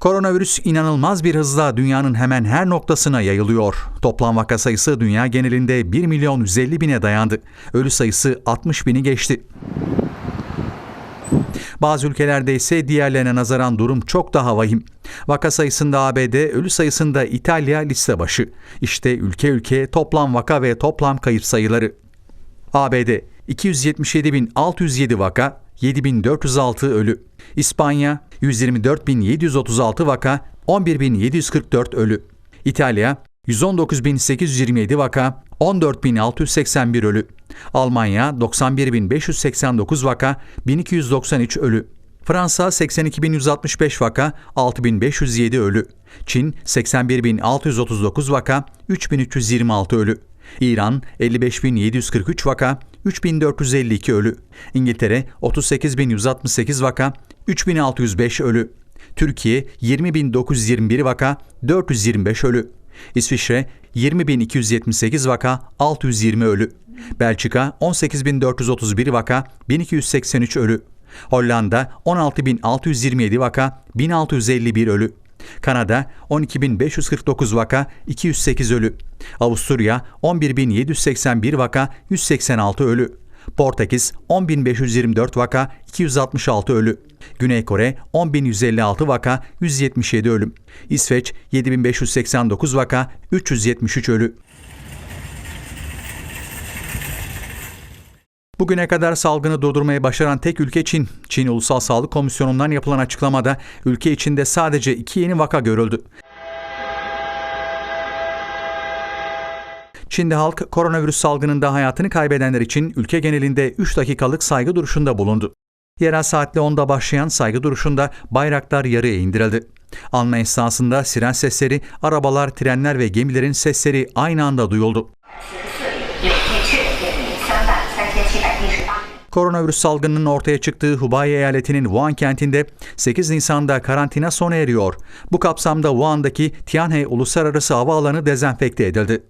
Koronavirüs inanılmaz bir hızla dünyanın hemen her noktasına yayılıyor. Toplam vaka sayısı dünya genelinde 1 milyon 150 bine dayandı. Ölü sayısı 60 bini geçti. Bazı ülkelerde ise diğerlerine nazaran durum çok daha vahim. Vaka sayısında ABD, ölü sayısında İtalya liste başı. İşte ülke ülke toplam vaka ve toplam kayıp sayıları. ABD 277.607 vaka, 7.406 ölü. İspanya 124.736 vaka, 11.744 ölü. İtalya 119.827 vaka, 14.681 ölü. Almanya 91.589 vaka, 1293 ölü. Fransa 82.165 vaka, 6.507 ölü. Çin 81.639 vaka, 3.326 ölü. İran 55.743 vaka, 3.452 ölü. İngiltere 38.168 vaka, 3.605 ölü. Türkiye 20.921 vaka, 425 ölü. İsviçre 20.278 vaka, 620 ölü. Belçika 18.431 vaka, 1283 ölü. Hollanda 16.627 vaka, 1651 ölü. Kanada 12.549 vaka, 208 ölü. Avusturya 11.781 vaka, 186 ölü. Portekiz 10.524 vaka, 266 ölü. Güney Kore 10.156 vaka, 177 ölüm. İsveç 7.589 vaka, 373 ölü. Bugüne kadar salgını durdurmayı başaran tek ülke Çin. Çin Ulusal Sağlık Komisyonu'ndan yapılan açıklamada ülke içinde sadece iki yeni vaka görüldü. Çin'de halk koronavirüs salgınında hayatını kaybedenler için ülke genelinde 3 dakikalık saygı duruşunda bulundu. Yerel saatle 10'da başlayan saygı duruşunda bayraklar yarıya indirildi. Anma esnasında siren sesleri, arabalar, trenler ve gemilerin sesleri aynı anda duyuldu. Koronavirüs salgınının ortaya çıktığı Hubei eyaletinin Wuhan kentinde 8 Nisan'da karantina sona eriyor. Bu kapsamda Wuhan'daki Tianhe Uluslararası Havaalanı dezenfekte edildi.